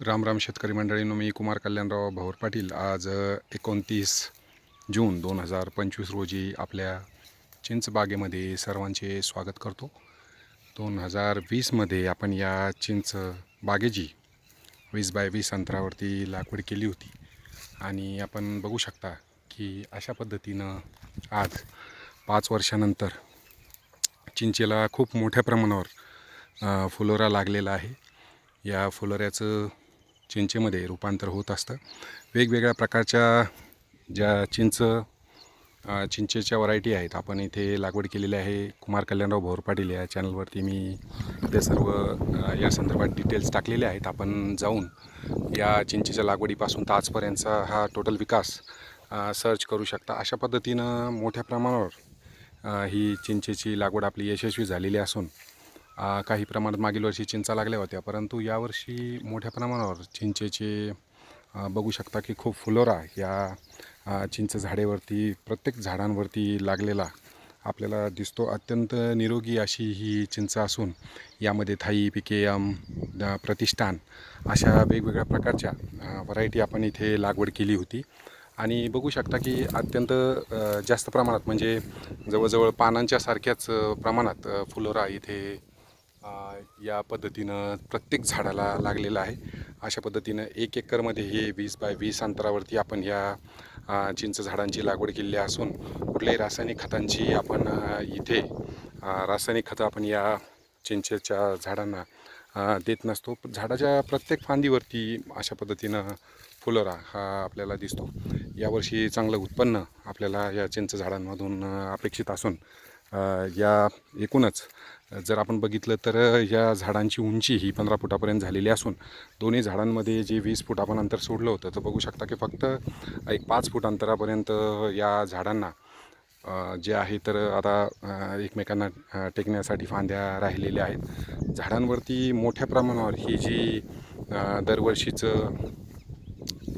राम राम शेतकरी मंडळींनो मी कुमार कल्याणराव भाऊर पाटील. आज एकोणतीस जून दोन हजार पंचवीस रोजी आपल्या चिंचबागेमध्ये सर्वांचे स्वागत करतो. दोन हजार वीसमध्ये आपण या चिंच बागेची वीस बाय वीस अंतरावरती लागवड केली होती. आणि आपण बघू शकता की अशा पद्धतीनं आज पाच वर्षानंतर चिंचेला खूप मोठ्या प्रमाणावर फुलोरा लागलेला आहे. या फुलोऱ्याचं चिंचेमध्ये रूपांतर होत असतं. वेगवेगळ्या प्रकारच्या ज्या चिंच चिंचेच्या व्हरायटी आहेत आपण इथे लागवड केलेली आहे. कुमार कल्याणराव भोर पाटील या चॅनलवरती मी ते सर्व या संदर्भात डिटेल्स टाकलेले आहेत. आपण जाऊन या चिंचेच्या लागवडीपासून तर आजपर्यंतचा हा टोटल विकास सर्च करू शकता. अशा पद्धतीनं मोठ्या प्रमाणावर ही चिंचेची लागवड आपली यशस्वी झालेली असून काही प्रमाणात मागील वर्षी चिंचा लागल्या होत्या. परंतु यावर्षी मोठ्या प्रमाणावर चिंचेचे बघू शकता की खूप फुलोरा या चिंच झाडेवरती प्रत्येक झाडांवरती लागलेला आपल्याला दिसतो. अत्यंत निरोगी अशी ही चिंच असून यामध्ये थाई पिकेयम प्रतिष्ठान अशा वेगवेगळ्या प्रकारच्या व्हरायटी आपण इथे लागवड केली होती. आणि बघू शकता की अत्यंत जास्त प्रमाणात म्हणजे जवळजवळ पानांच्या सारख्याच प्रमाणात फुलोरा इथे या पद्धतीनं प्रत्येक झाडाला लागलेलं आहे. अशा पद्धतीनं एक एकरमध्ये हे वीस बाय वीस अंतरावरती आपण ह्या चिंच झाडांची लागवड केलेली असून कुठल्याही रासायनिक खतांची आपण इथे रासायनिक खतं आपण या चिंचेच्या झाडांना देत नसतो. झाडाच्या प्रत्येक फांदीवरती अशा पद्धतीनं फुलोरा हा आपल्याला दिसतो. यावर्षी चांगलं उत्पन्न आपल्याला या चिंच झाडांमधून अपेक्षित असून या एकूणच जर आपण बघितलं तर या झाडांची उंची ही पंधरा फुटापर्यंत झालेली असून दोन्ही झाडांमध्ये जे वीस फूट आपण अंतर सोडलं होतं तर बघू शकता की फक्त एक पाच फूट अंतरापर्यंत या झाडांना जे आहे तर आता एकमेकांना टेकण्यासाठी फांद्या राहिलेल्या आहेत. झाडांवरती मोठ्या प्रमाणावर ही जी दरवर्षीचं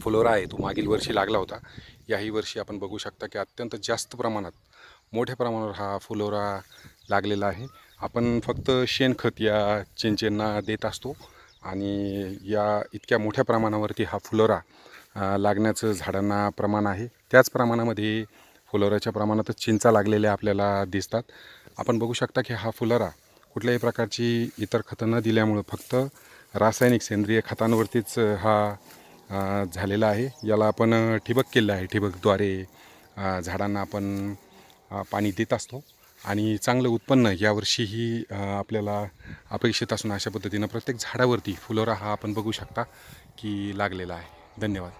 फुलोरा आहे तो मागील वर्षी लागला होता. याही वर्षी आपण बघू शकता की अत्यंत जास्त प्रमाणात मोठ्या प्रमाणावर हा फुलोरा लागलेला आहे. आपण फक्त शेणखत या चिंचेंना देत असतो आणि या इतक्या मोठ्या प्रमाणावरती हा फुलोरा लागण्याचं झाडांना प्रमाण आहे. त्याच प्रमाणामध्ये फुलोऱ्याच्या प्रमाणातच चिंचा लागलेल्या आपल्याला दिसतात. आपण बघू शकता की हा फुलोरा कुठल्याही प्रकारची इतर खतं न दिल्यामुळं फक्त रासायनिक सेंद्रिय खतांवरतीच हा झालेला आहे. याला आपण ठिबक केलं आहे. ठिबकद्वारे झाडांना आपण पाणी देत असतो. आणि चांगलं उत्पन्न यावर्षीही आपल्याला अपेक्षित असून अशा पद्धतीनं प्रत्येक झाडावरती फुलोरा हा आपण बघू शकता की लागलेला आहे. धन्यवाद.